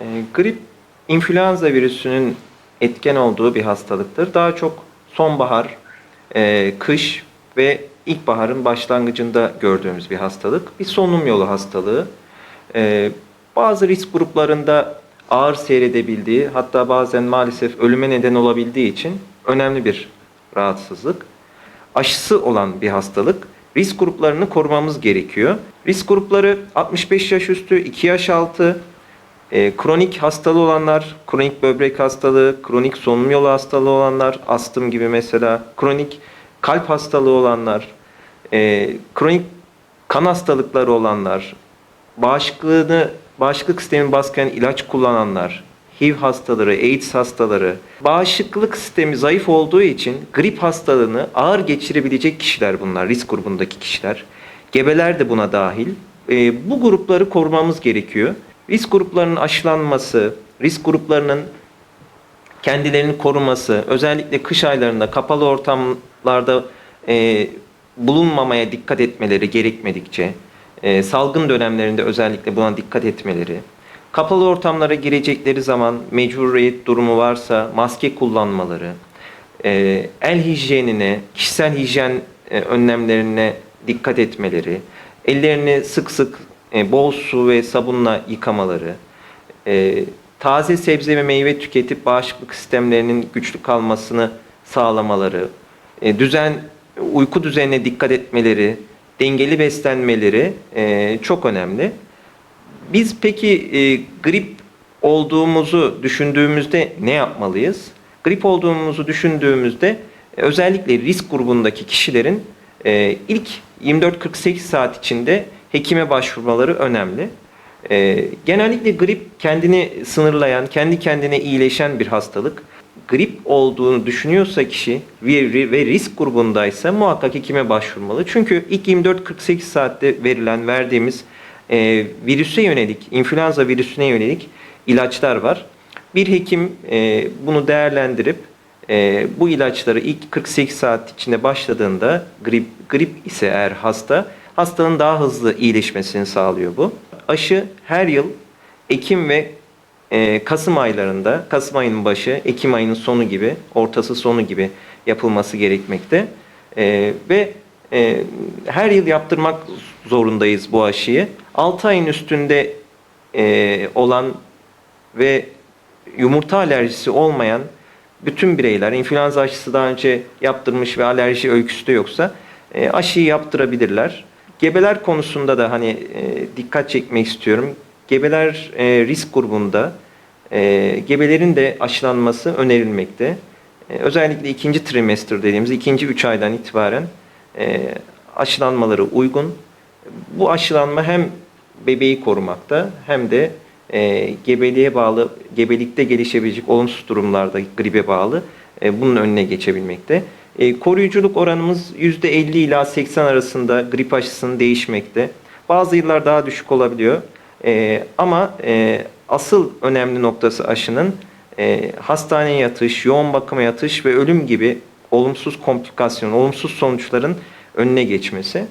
E, grip influenza virüsünün etken olduğu bir hastalıktır. Daha çok sonbahar, e, kış ve ilkbaharın başlangıcında gördüğümüz bir hastalık. Bir solunum yolu hastalığı. E, bazı risk gruplarında ağır seyredebildiği, hatta bazen maalesef ölüme neden olabildiği için önemli bir rahatsızlık. Aşısı olan bir hastalık. Risk gruplarını korumamız gerekiyor. Risk grupları 65 yaş üstü, 2 yaş altı, e, kronik hastalığı olanlar, kronik böbrek hastalığı, kronik solunum yolu hastalığı olanlar, astım gibi mesela, kronik kalp hastalığı olanlar, e, kronik kan hastalıkları olanlar, bağışıklığını, bağışıklık sistemi baskılayan ilaç kullananlar, HIV hastaları, AIDS hastaları, bağışıklık sistemi zayıf olduğu için grip hastalığını ağır geçirebilecek kişiler bunlar, risk grubundaki kişiler. Gebeler de buna dahil. E, bu grupları korumamız gerekiyor. Risk gruplarının aşılanması, risk gruplarının kendilerini koruması, özellikle kış aylarında kapalı ortamlarda e, bulunmamaya dikkat etmeleri gerekmedikçe, e, salgın dönemlerinde özellikle buna dikkat etmeleri, kapalı ortamlara girecekleri zaman mecburiyet durumu varsa maske kullanmaları, e, el hijyenine, kişisel hijyen e, önlemlerine dikkat etmeleri, ellerini sık sık e, bol su ve sabunla yıkamaları, e, taze sebze ve meyve tüketip bağışıklık sistemlerinin güçlü kalmasını sağlamaları, e, düzen uyku düzenine dikkat etmeleri, dengeli beslenmeleri çok önemli. Biz peki grip olduğumuzu düşündüğümüzde ne yapmalıyız? Grip olduğumuzu düşündüğümüzde özellikle risk grubundaki kişilerin ilk 24-48 saat içinde hekime başvurmaları önemli. E, genellikle grip kendini sınırlayan, kendi kendine iyileşen bir hastalık. Grip olduğunu düşünüyorsa kişi ve risk grubundaysa muhakkak hekime başvurmalı. Çünkü ilk 24-48 saatte verilen, verdiğimiz e, virüse yönelik, influenza virüsüne yönelik ilaçlar var. Bir hekim e, bunu değerlendirip e, bu ilaçları ilk 48 saat içinde başladığında grip, grip ise eğer hasta, hastanın daha hızlı iyileşmesini sağlıyor bu. Aşı her yıl Ekim ve e, Kasım aylarında, Kasım ayının başı, Ekim ayının sonu gibi, ortası sonu gibi yapılması gerekmekte. E, ve e, her yıl yaptırmak zorundayız bu aşıyı. 6 ayın üstünde e, olan ve yumurta alerjisi olmayan bütün bireyler influenza aşısı daha önce yaptırmış ve alerji öyküsü de yoksa e, aşıyı yaptırabilirler. Gebeler konusunda da hani e, dikkat çekmek istiyorum. Gebeler e, risk grubunda e, gebelerin de aşılanması önerilmekte. E, özellikle ikinci trimester dediğimiz ikinci üç aydan itibaren e, aşılanmaları uygun. Bu aşılanma hem bebeği korumakta hem de e, gebeliğe bağlı, gebelikte gelişebilecek olumsuz durumlarda gribe bağlı e, bunun önüne geçebilmekte. E, koruyuculuk oranımız %50 ila 80 arasında grip aşısının değişmekte. Bazı yıllar daha düşük olabiliyor. E, ama e, asıl önemli noktası aşının e, hastaneye yatış, yoğun bakıma yatış ve ölüm gibi olumsuz komplikasyon, olumsuz sonuçların önüne geçmesi.